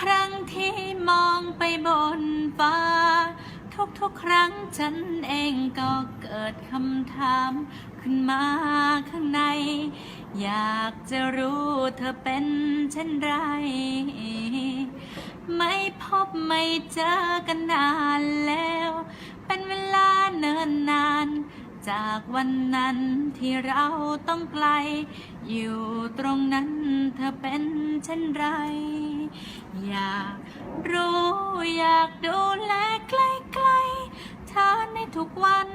ครั้งที่มองไปบนฟ้า ทุกๆครั้งฉันเองก็เกิดคำถามขึ้นมาข้างใน อยากจะรู้เธอเป็นเช่นไร ไม่พบไม่เจอกันนานแล้ว เป็นเวลาเนิ่นนานจากวันนั้นที่เราต้องไกล อยู่ตรงนั้นเธอเป็นเช่นไร อยากรู้อยากดูแลใกล้ๆเธอในทุกวัน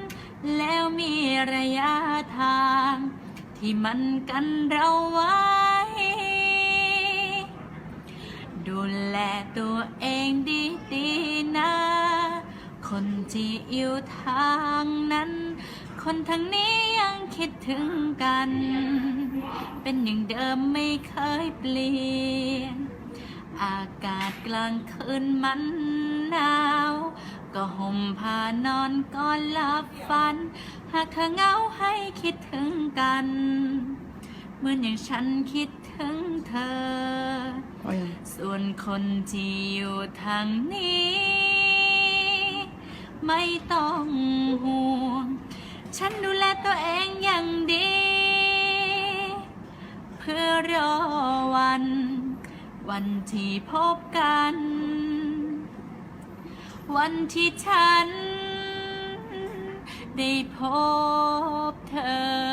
แล้วมีระยะทาง ที่มันกันเราไว้ ดูแลตัวเองดีๆนะ คนที่อยู่ทางนั้น คนทางนี้ยังคิดถึงกัน เป็นอย่างเดิมไม่เคยเปลี่ยน อากาศกลางคืนมันหนาว ก็ห่มผ้านอนก่อนหลับฝัน หากเธอเหงาให้คิดถึงกัน เหมือนอย่างฉันคิดถึงเธอเอายังส่วนคนที่อยู่ทางนี้ ไม่ต้องห่วง ฉันดูแลตัวเองอย่างดี เพื่อรอวัน วันที่พบกัน วันที่ฉัน ได้พบเธอ